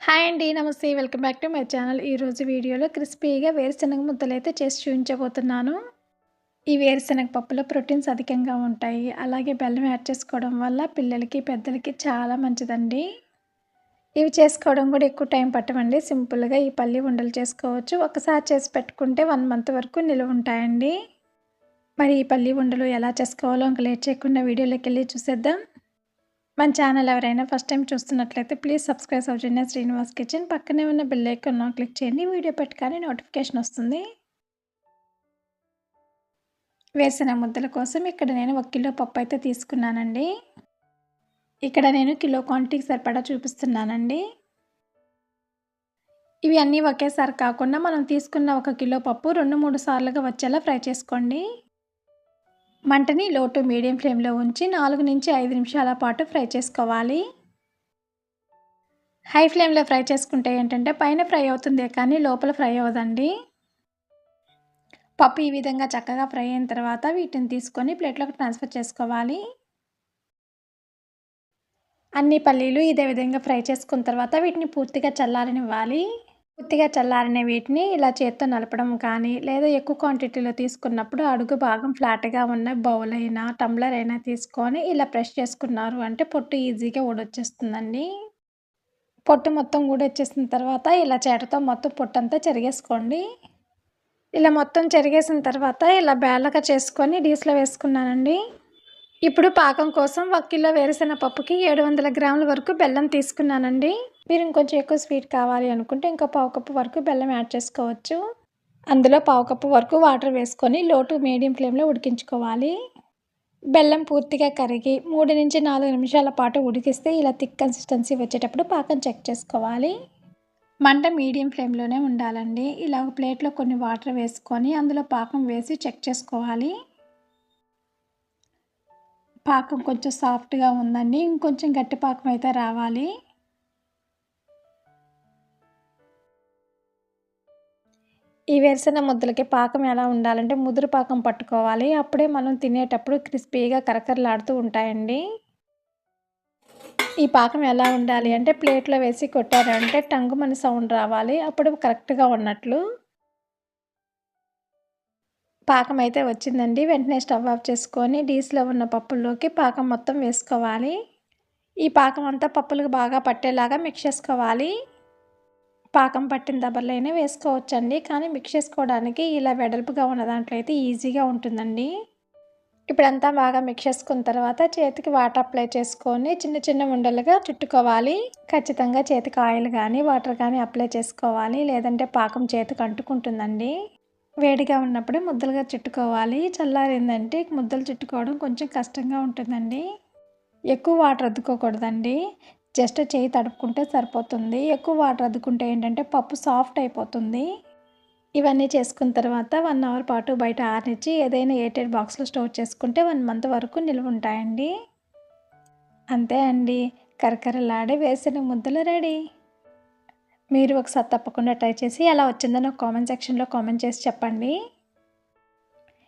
Hi అండి నమస్తే. Welcome back to my channel. ఈరోజు వీడియోలో క్రిస్పీగా వేరుశనగ ముద్దలు అయితే చేసి చూపించబోతున్నాను. ఈ వేరుశనగ పప్పులో ప్రోటీన్స్ అధికంగా ఉంటాయి. అలాగే బెల్లం యాడ్ చేసుకోవడం వల్ల పిల్లలకి పెద్దలకి చాలా మంచిదండి. ఇవి చేసుకోవడం కూడా ఎక్కువ టైం పట్టమండి సింపుల్గా ఈ పల్లి ఉండలు చేసుకోవచ్చు. ఒకసారి చేసి పెట్టుకుంటే వన్ మంత్ వరకు నిలువ ఉంటాయండి. మరి ఈ పల్లి ఉండలు ఎలా చేసుకోవాలో ఇంకా లేట్ చేయకుండా వీడియోలోకి వెళ్ళి చూసేద్దాం. మన ఛానల్ ఎవరైనా ఫస్ట్ టైం చూస్తున్నట్లయితే please subscribe Soujanya Srinivas kitchen. పక్కనే ఉన్న బెల్ ఐకాన్ క్లిక్ చేయండి. వీడియో పెట్టగానే నోటిఫికేషన్ వస్తుంది. వేసిన ముద్దల కోసం ఇక్కడ నేను ఒక కిలో పప్పు అయితే తీసుకున్నానండి. ఇక్కడ నేను కిలో క్వాంటిటీకి సరిపడా చూపిస్తున్నానండి. ఇవి అన్నీ ఒకేసారి కాకుండా మనం తీసుకున్న ఒక కిలో పప్పు రెండు మూడు సార్లుగా వచ్చేలా ఫ్రై చేసుకోండి. మంటని లో టు మీడియం ఫ్లేమ్లో ఉంచి నాలుగు నుంచి ఐదు నిమిషాల పాటు ఫ్రై చేసుకోవాలి. హై ఫ్లేమ్లో ఫ్రై చేసుకుంటే ఏంటంటే పైన ఫ్రై అవుతుంది కానీ లోపల ఫ్రై అవ్వదండి. పప్పు ఈ విధంగా చక్కగా ఫ్రై అయిన తర్వాత వీటిని తీసుకొని ప్లేట్లోకి ట్రాన్స్ఫర్ చేసుకోవాలి. అన్ని పల్లీలు ఇదే విధంగా ఫ్రై చేసుకున్న తర్వాత వీటిని పూర్తిగా చల్లారనివ్వాలి. పూర్తిగా చల్లారిన వీటిని ఇలా చేత్తో నలపడం కానీ లేదా ఎక్కువ క్వాంటిటీలో తీసుకున్నప్పుడు అడుగు భాగం ఫ్లాట్గా ఉన్న బౌల్ అయినా టంబ్లర్ అయినా తీసుకొని ఇలా ప్రెస్ చేసుకున్నారు అంటే పొట్టు ఈజీగా ఊడొచ్చేస్తుందండి. పొట్టు మొత్తం ఊడొచ్చేసిన తర్వాత ఇలా చేటతో మొత్తం పొట్టు అంతా చెరిగేసుకోండి. ఇలా మొత్తం చెరిగేసిన తర్వాత ఇలా బేళ్ళగా చేసుకొని డీస్లో వేసుకున్నానండి. ఇప్పుడు పాకం కోసం ఒక కిలో వేరుశెనగ పప్పుకి ఏడు వందల గ్రాముల వరకు బెల్లం తీసుకున్నానండి. మీరు ఇంకొంచెం ఎక్కువ స్వీట్ కావాలి అనుకుంటే ఇంకా పావు కప్పు వరకు బెల్లం యాడ్ చేసుకోవచ్చు. అందులో పావు కప్పు వరకు వాటర్ వేసుకొని లోటు మీడియం ఫ్లేమ్లో ఉడికించుకోవాలి. బెల్లం పూర్తిగా కరిగి మూడు నుంచి నాలుగు నిమిషాల పాటు ఉడికిస్తే ఇలా థిక్ కన్సిస్టెన్సీ వచ్చేటప్పుడు పాకం చెక్ చేసుకోవాలి. మంట మీడియం ఫ్లేమ్లోనే ఉండాలండి. ఇలా ఒక ప్లేట్లో కొన్ని వాటర్ వేసుకొని అందులో పాకం వేసి చెక్ చేసుకోవాలి. పాకం కొంచెం సాఫ్ట్గా ఉందండి. ఇంకొంచెం గట్టి పాకం అయితే రావాలి. ఈ వేరుశెనగ ముద్దలకి పాకం ఎలా ఉండాలంటే ముదురు పాకం పట్టుకోవాలి. అప్పుడే మనం తినేటప్పుడు క్రిస్పీగా కరకరలాడుతూ ఉంటాయండి. ఈ పాకం ఎలా ఉండాలి అంటే ప్లేట్లో వేసి కొట్టారంటే టంగు మన సౌండ్ రావాలి. అప్పుడు కరెక్ట్గా ఉన్నట్లు పాకం అయితే వచ్చిందండి. వెంటనే స్టవ్ ఆఫ్ చేసుకొని డీస్లో ఉన్న పప్పుల్లోకి పాకం మొత్తం వేసుకోవాలి. ఈ పాకం అంతా పప్పులకు బాగా పట్టేలాగా మిక్స్ చేసుకోవాలి. పాకం పట్టిన దబర్లైనా వేసుకోవచ్చండి. కానీ మిక్స్ చేసుకోవడానికి ఇలా వెడల్పుగా ఉన్న దాంట్లో అయితే ఈజీగా ఉంటుందండి. ఇప్పుడంతా బాగా మిక్స్ చేసుకున్న తర్వాత చేతికి వాటర్ అప్లై చేసుకొని చిన్న చిన్న ఉండలుగా చుట్టుకోవాలి. ఖచ్చితంగా చేతికి ఆయిల్ కానీ వాటర్ కానీ అప్లై చేసుకోవాలి. లేదంటే పాకం చేతికి అంటుకుంటుందండి. వేడిగా ఉన్నప్పుడే ముద్దలుగా చుట్టుకోవాలి. చల్లారిందంటే ముద్దలు చుట్టుకోవడం కొంచెం కష్టంగా ఉంటుందండి. ఎక్కువ వాటర్ అద్దుకోకూడదండి. జస్ట్ చేయి తడుపుకుంటే సరిపోతుంది. ఎక్కువ వాటర్ అద్దుకుంటే ఏంటంటే పప్పు సాఫ్ట్ అయిపోతుంది. ఇవన్నీ చేసుకున్న తర్వాత వన్ అవర్ పాటు బయట ఆరినిచ్చి ఏదైనా ఎయిటెడ్ బాక్స్లో స్టోర్ చేసుకుంటే వన్ మంత్ వరకు నిల్వ ఉంటాయండి. అంతే అండి. కరకరలాడే వేసిన ముద్దలు రెడీ. మీరు ఒకసారి తప్పకుండా ట్రై చేసి ఎలా వచ్చిందో నాకు కామెంట్ సెక్షన్లో కామెంట్ చేసి చెప్పండి.